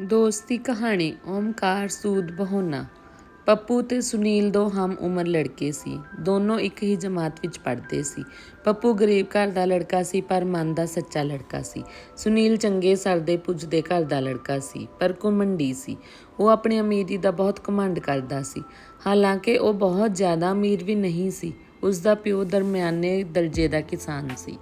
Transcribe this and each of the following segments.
ਦੋਸਤੀ ਕਹਾਣੀ, ਓਮਕਾਰ ਸੂਦ ਬਹੋਨਾ। ਪੱਪੂ ਤੇ ਸੁਨੀਲ ਦੋ ਹਮ ਉਮਰ ਲੜਕੇ ਸੀ। ਦੋਨੋਂ ਇੱਕ ਹੀ ਜਮਾਤ ਵਿੱਚ ਪੜ੍ਹਦੇ ਸੀ। ਪੱਪੂ ਗਰੀਬ ਘਰ ਦਾ ਲੜਕਾ ਸੀ, ਪਰ ਮਨ ਦਾ ਸੱਚਾ ਲੜਕਾ ਸੀ। ਸੁਨੀਲ ਚੰਗੇ ਸਰਦੇ ਪੁੱਜਦੇ ਘਰ ਦਾ ਲੜਕਾ ਸੀ, ਪਰ ਘਮੰਡੀ ਸੀ। ਉਹ ਆਪਣੀ ਅਮੀਰੀ ਦਾ ਬਹੁਤ ਘਮੰਡ ਕਰਦਾ ਸੀ। ਹਾਲਾਂਕਿ ਉਹ ਬਹੁਤ ਜ਼ਿਆਦਾ ਅਮੀਰ ਵੀ ਨਹੀਂ ਸੀ। ਉਸ ਦਾ ਪਿਓ ਦਰਮਿਆਨੇ ਦਰਜੇ ਦਾ ਕਿਸਾਨ ਸੀ।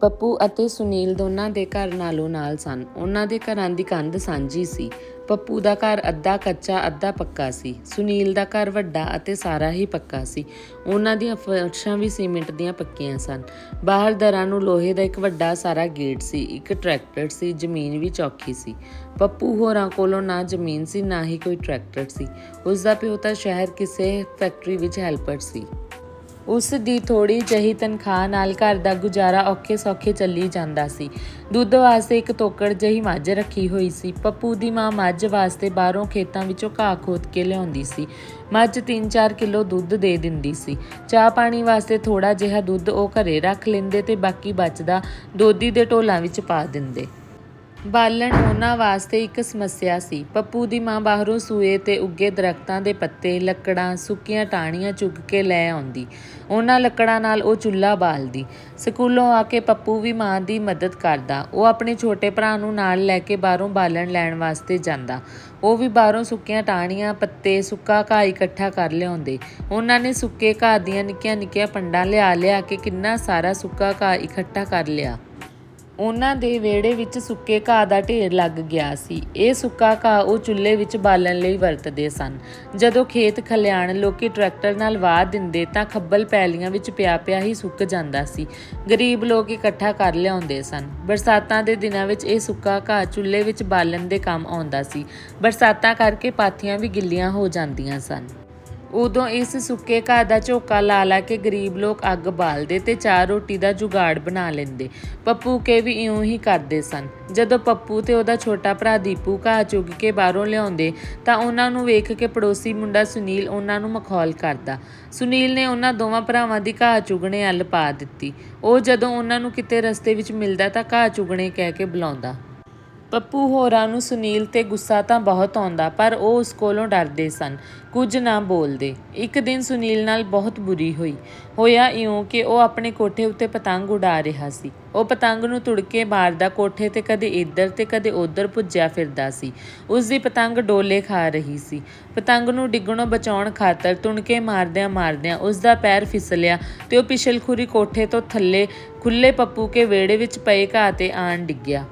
ਪੱਪੂ ਅਤੇ ਸੁਨੀਲ ਦੋਨਾਂ ਦੇ ਘਰ ਨਾਲੋਂ ਨਾਲ ਸਨ। ਉਹਨਾਂ ਦੇ ਘਰਾਂ ਦੀ ਕੰਧ ਸਾਂਝੀ ਸੀ। ਪੱਪੂ ਦਾ ਘਰ ਅੱਧਾ ਕੱਚਾ, ਅੱਧਾ ਪੱਕਾ ਸੀ। ਸੁਨੀਲ ਦਾ ਘਰ ਵੱਡਾ ਅਤੇ ਸਾਰਾ ਹੀ ਪੱਕਾ ਸੀ। ਉਹਨਾਂ ਦੀਆਂ ਫਰਸ਼ਾਂ ਵੀ ਸੀਮੈਂਟ ਦੀਆਂ ਪੱਕੀਆਂ ਸਨ। ਬਾਹਰ ਦਰਾਂ ਨੂੰ ਲੋਹੇ ਦਾ ਇੱਕ ਵੱਡਾ ਸਾਰਾ ਗੇਟ ਸੀ। ਇੱਕ ਟਰੈਕਟਰ ਸੀ। ਜ਼ਮੀਨ ਵੀ ਚੌਖੀ ਸੀ। ਪੱਪੂ ਹੋਰਾਂ ਕੋਲੋਂ ਨਾ ਜ਼ਮੀਨ ਸੀ, ਨਾ ਹੀ ਕੋਈ ਟਰੈਕਟਰ ਸੀ। ਉਸ ਦਾ ਪਿਓ ਤਾਂ ਸ਼ਹਿਰ ਕਿਸੇ ਫੈਕਟਰੀ ਵਿੱਚ ਹੈਲਪਰ ਸੀ। ਉਸ ਦੀ ਥੋੜੀ ਜਹੀ ਤਨਖਾਹ ਨਾਲ ਘਰ ਦਾ ਗੁਜ਼ਾਰਾ ਔਖੇ ਸੌਖੇ ਚੱਲੀ ਜਾਂਦਾ ਸੀ। ਦੁੱਧ ਵਾਸਤੇ ਇੱਕ ਤੋਕੜ ਜਹੀ ਮੱਝ ਰੱਖੀ ਹੋਈ ਸੀ। ਪੱਪੂ ਦੀ ਮਾਂ ਮੱਝ ਵਾਸਤੇ ਬਾਹਰੋਂ ਖੇਤਾਂ ਵਿੱਚੋਂ ਘਾਹ ਖੋਦ ਕੇ ਲਿਆਉਂਦੀ ਸੀ। ਮੱਝ 3-4 ਕਿਲੋ ਦੁੱਧ ਦੇ ਦਿੰਦੀ ਸੀ। ਚਾਹ ਪਾਣੀ ਵਾਸਤੇ ਥੋੜਾ ਜਿਹਾ ਦੁੱਧ ਉਹ ਘਰੇ ਰੱਖ ਲੈਂਦੇ ਤੇ ਬਾਕੀ ਬਚਦਾ ਦੋਦੀ ਦੇ ਢੋਲਾਂ ਵਿੱਚ ਪਾ ਦਿੰਦੇ। ਬਾਲਣ ਉਹਨਾਂ ਵਾਸਤੇ ਇੱਕ ਸਮੱਸਿਆ ਸੀ। ਪੱਪੂ ਦੀ ਮਾਂ ਬਾਹਰੋਂ ਸੂਏ ਤੇ ਉੱਗੇ ਦਰਖਤਾਂ ਦੇ ਪੱਤੇ, ਲੱਕੜਾਂ, ਸੁੱਕੀਆਂ ਟਾਹਣੀਆਂ ਚੁੱਕ ਕੇ ਲੈ ਆਉਂਦੀ। ਉਹਨਾਂ ਲੱਕੜਾਂ ਨਾਲ ਉਹ ਚੁੱਲ੍ਹਾ ਬਾਲਦੀ। ਸਕੂਲੋਂ ਆ ਕੇ ਪੱਪੂ ਵੀ ਮਾਂ ਦੀ ਮਦਦ ਕਰਦਾ। ਉਹ ਆਪਣੇ ਛੋਟੇ ਭਰਾ ਨੂੰ ਨਾਲ ਲੈ ਕੇ ਬਾਹਰੋਂ ਬਾਲਣ ਲੈਣ ਵਾਸਤੇ ਜਾਂਦਾ। ਉਹ ਵੀ ਬਾਹਰੋਂ ਸੁੱਕੀਆਂ ਟਾਹਣੀਆਂ, ਪੱਤੇ, ਸੁੱਕਾ ਘਾਹ ਇਕੱਠਾ ਕਰ ਲਿਆਉਂਦੇ। ਉਹਨਾਂ ਨੇ ਸੁੱਕੇ ਘਾਹ ਦੀਆਂ ਨਿੱਕੀਆਂ ਨਿੱਕੀਆਂ ਪੰਡਾਂ ਲਿਆ ਲਿਆ ਕੇ ਕਿੰਨਾ ਸਾਰਾ ਸੁੱਕਾ ਘਾਹ ਇਕੱਠਾ ਕਰ ਲਿਆ। ਉਹਨਾਂ ਦੇ ਵਿਹੜੇ ਵਿੱਚ ਸੁੱਕੇ ਘਾਹ ਦਾ ਢੇਰ ਲੱਗ ਗਿਆ ਸੀ। ਇਹ ਸੁੱਕਾ ਘਾਹ ਉਹ ਚੁੱਲ੍ਹੇ ਵਿੱਚ ਬਾਲਣ ਲਈ ਵਰਤਦੇ ਸਨ। ਜਦੋਂ ਖੇਤ ਖਲਿਆਣ ਲੋਕੀ ਟਰੈਕਟਰ ਨਾਲ ਵਾਹ ਦਿੰਦੇ ਤਾਂ ਖੱਬਲ ਪੈਲੀਆਂ ਵਿੱਚ ਪਿਆ ਪਿਆ ਹੀ ਸੁੱਕ ਜਾਂਦਾ ਸੀ। ਗਰੀਬ ਲੋਕ ਇਕੱਠਾ ਕਰ ਲਿਆਉਂਦੇ ਸਨ। ਬਰਸਾਤਾਂ ਦੇ ਦਿਨਾਂ ਵਿੱਚ ਇਹ ਸੁੱਕਾ ਘਾਹ ਚੁੱਲ੍ਹੇ ਵਿੱਚ ਬਾਲਣ ਦੇ ਕੰਮ ਆਉਂਦਾ ਸੀ। ਬਰਸਾਤਾਂ ਕਰਕੇ ਪਾਥੀਆਂ ਵੀ ਗਿੱਲੀਆਂ ਹੋ ਜਾਂਦੀਆਂ ਸਨ। ਉਦੋਂ ਇਸ ਸੁੱਕੇ ਘਾਹ ਦਾ ਝੋਕਾ ਲਾ ਲਾ ਕੇ ਗਰੀਬ ਲੋਕ ਅੱਗ ਬਾਲਦੇ ਤੇ ਚਾਰ ਰੋਟੀ ਦਾ ਜੁਗਾੜ ਬਣਾ ਲੈਂਦੇ। ਪੱਪੂ ਕੇ ਵੀ ਇਉਂ ਹੀ ਕਰਦੇ ਸਨ। ਜਦੋਂ ਪੱਪੂ ਤੇ ਉਹਦਾ ਛੋਟਾ ਭਰਾ ਦੀਪੂ ਘਾਹ ਚੁੱਗ ਕੇ ਬਾਹਰੋਂ ਲਿਆਉਂਦੇ, ਤਾਂ ਉਹਨਾਂ ਨੂੰ ਵੇਖ ਕੇ ਪੜੋਸੀ ਮੁੰਡਾ ਸੁਨੀਲ ਉਹਨਾਂ ਨੂੰ ਮਖੌਲ ਕਰਦਾ। ਸੁਨੀਲ ਨੇ ਉਹਨਾਂ ਦੋਵਾਂ ਭਰਾਵਾਂ ਦੀ ਘਾਹ ਚੁਗਣੇ ਅੱਲ ਪਾ ਦਿੱਤੀ। ਉਹ ਜਦੋਂ ਉਹਨਾਂ ਨੂੰ ਕਿਤੇ ਰਸਤੇ ਵਿੱਚ ਮਿਲਦਾ ਤਾਂ ਘਾਹ ਚੁਗਣੇ ਕਹਿ ਕੇ ਬੁਲਾਉਂਦਾ। ਪੱਪੂ ਹੋਰਾਂ ਨੂੰ ਸੁਨੀਲ ਤੇ ਗੁੱਸਾ ਤਾਂ ਬਹੁਤ ਆਉਂਦਾ, ਪਰ ਉਹ ਉਸ ਕੋਲੋਂ ਡਰਦੇ ਸਨ। ਕੁਝ ਨਾ ਬੋਲਦੇ। ਇੱਕ ਦਿਨ ਸੁਨੀਲ ਨਾਲ ਬਹੁਤ ਬੁਰੀ ਹੋਈ। ਹੋਇਆ ਇਉਂ ਕਿ ਉਹ ਆਪਣੇ ਕੋਠੇ ਉੱਤੇ ਪਤੰਗ ਉਡਾ ਰਿਹਾ ਸੀ। ਉਹ ਪਤੰਗ ਨੂੰ ਤੁੜਕੇ ਮਾਰਦਾ ਕੋਠੇ ਤੇ ਕਦੇ ਇੱਧਰ ਤੇ ਕਦੇ ਉੱਧਰ ਭੁੱਜਿਆ ਫਿਰਦਾ ਸੀ। ਉਸ ਦੀ ਪਤੰਗ ਡੋਲੇ ਖਾ ਰਹੀ ਸੀ। ਪਤੰਗ ਨੂੰ ਡਿੱਗਣੋਂ ਬਚਾਉਣ ਖਾਤਰ ਤੁਣਕੇ ਮਾਰਦਿਆਂ ਮਾਰਦਿਆਂ ਉਸ ਦਾ ਪੈਰ ਫਿਸਲਿਆ ਤੇ ਉਹ ਪਿਛਲਖੁਰੀ ਕੋਠੇ ਤੋਂ ਥੱਲੇ ਖੁੱਲੇ ਪੱਪੂ ਕੇ ਵਿਹੜੇ ਵਿੱਚ ਪਏ ਘਾਹ ਤੇ ਆਣ ਡਿੱਗਿਆ।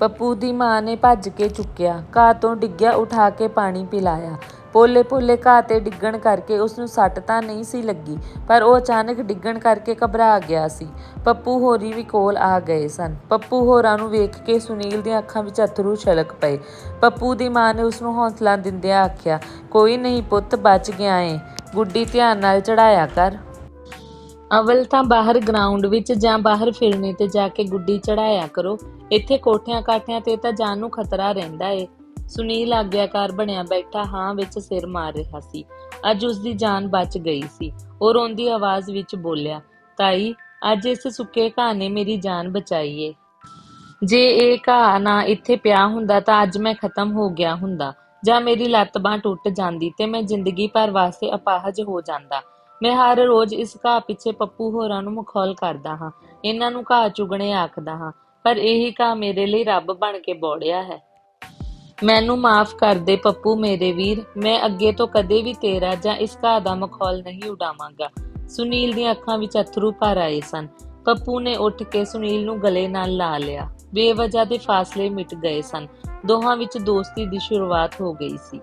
ਪੱਪੂ ਦੀ ਮਾਂ ਨੇ ਭੱਜ ਕੇ ਚੁੱਕਿਆ। ਘਾਹ ਤੋਂ ਡਿੱਗਿਆ, ਉਠਾ ਕੇ ਪਾਣੀ ਪਿਲਾਇਆ। ਪੋਲੇ ਪੋਲੇ ਘਾਹ ਤੇ ਡਿੱਗਣ ਕਰਕੇ ਉਸ ਨੂੰ ਸੱਟ ਤਾਂ ਨਹੀਂ ਸੀ ਲੱਗੀ, ਪਰ ਉਹ ਅਚਾਨਕ ਡਿੱਗਣ ਕਰਕੇ ਘਬਰਾ ਗਿਆ ਸੀ। ਪੱਪੂ ਹੋਰੀ ਵੀ ਕੋਲ ਆ ਗਏ ਸਨ। ਪੱਪੂ ਹੋਰਾਂ ਨੂੰ ਵੇਖ ਕੇ ਸੁਨੀਲ ਦੀਆਂ ਅੱਖਾਂ ਵਿੱਚ ਅਥਰੂ ਛਲਕ ਪਏ। ਪੱਪੂ ਦੀ ਮਾਂ ਨੇ ਉਸ ਨੂੰ ਹੌਸਲਾ ਦਿੰਦਿਆਂ ਆਖਿਆ, ਕੋਈ ਨਹੀਂ ਪੁੱਤ, ਬਚ ਗਿਆ ਏ। ਗੁੱਡੀ ਧਿਆਨ ਨਾਲ ਚੜਾਇਆ ਕਰ। ਅਵਲ ਤਾਂ ਬਾਹਰ ਗਰਾਊਂਡ ਵਿੱਚ ਜਾਂ ਬਾਹਰ ਫਿਰਨੇ ਤੇ ਜਾ ਕੇ ਗੁੱਡੀ ਚੜਾਇਆ ਕਰੋ। ਇੱਥੇ ਕੋਠਿਆਂ ਕਾਠਿਆਂ ਤੇ ਤਾਂ ਜਾਨ ਨੂੰ ਖਤਰਾ ਰਹਿੰਦਾ ਏ। ਸੁਨੀਲ ਆਗਿਆਕਾਰ ਬਣਿਆ ਬੈਠਾ ਹਾਂ ਵਿੱਚ ਸਿਰ ਮਾਰ ਰਿਹਾ ਸੀ। ਅੱਜ ਉਸ ਦੀ ਜਾਨ ਬਚ ਗਈ ਸੀ। ਉਹ ਰੋਂਦੀ ਆਵਾਜ਼ ਵਿੱਚ ਬੋਲਿਆ, ਤਾਈ, ਅੱਜ ਇਸ ਸੁੱਕੇ ਘਾਹ ਨੇ ਮੇਰੀ ਜਾਨ ਬਚਾਈ ਏ। ਜੇ ਇਹ ਘਾਹ ਨਾ ਇੱਥੇ ਪਿਆ ਹੁੰਦਾ ਤਾਂ ਅੱਜ ਮੈਂ ਖਤਮ ਹੋ ਗਿਆ ਹੁੰਦਾ। ਜਾਂ ਮੇਰੀ ਲੱਤ ਬਾਂਹ ਟੁੱਟ ਜਾਂਦੀ ਤੇ ਮੈਂ ਜ਼ਿੰਦਗੀ ਭਰ ਵਾਸਤੇ ਅਪਾਹਜ ਹੋ ਜਾਂਦਾ। ਮੈਂ ਹਰ ਰੋਜ਼ ਇਸ ਘਾਹ ਪਿੱਛੇ ਪੱਪੂ ਹੋਰਾਂ ਨੂੰ ਮਖੌਲ ਕਰਦਾ ਹਾਂ, ਇਹਨਾਂ ਨੂੰ ਘਾਹ ਚੁਗਣੇ ਆਖਦਾ ਹਾਂ, ਪਰ ਇਹੀ ਘਾਹ ਮੇਰੇ ਲਈ ਰੱਬ ਬਣ ਕੇ ਬੋੜਿਆ ਹੈ। ਮੈਨੂੰ ਮਾਫ ਕਰ ਦੇ ਪੱਪੂ ਮੇਰੇ ਵੀਰ, ਮੈਂ ਅੱਗੇ ਤੋਂ ਕਦੇ ਵੀ ਤੇਰਾ ਜਾਂ ਇਸ ਘਾਹ ਦਾ ਮਖੌਲ ਨਹੀਂ ਉਡਾਵਾਂਗਾ। ਸੁਨੀਲ ਦੀਆਂ ਅੱਖਾਂ ਵਿੱਚ ਅਥਰੂ ਭਰ ਆਏ ਸਨ। ਪੱਪੂ ਨੇ ਉੱਠ ਕੇ ਸੁਨੀਲ ਨੂੰ ਗਲੇ ਨਾਲ ਲਾ ਲਿਆ। ਬੇਵਜ੍ਹਾ ਦੇ ਫਾਸਲੇ ਮਿਟ ਗਏ ਸਨ। ਦੋਹਾਂ ਵਿੱਚ ਦੋਸਤੀ ਦੀ ਸ਼ੁਰੂਆਤ ਹੋ ਗਈ ਸੀ।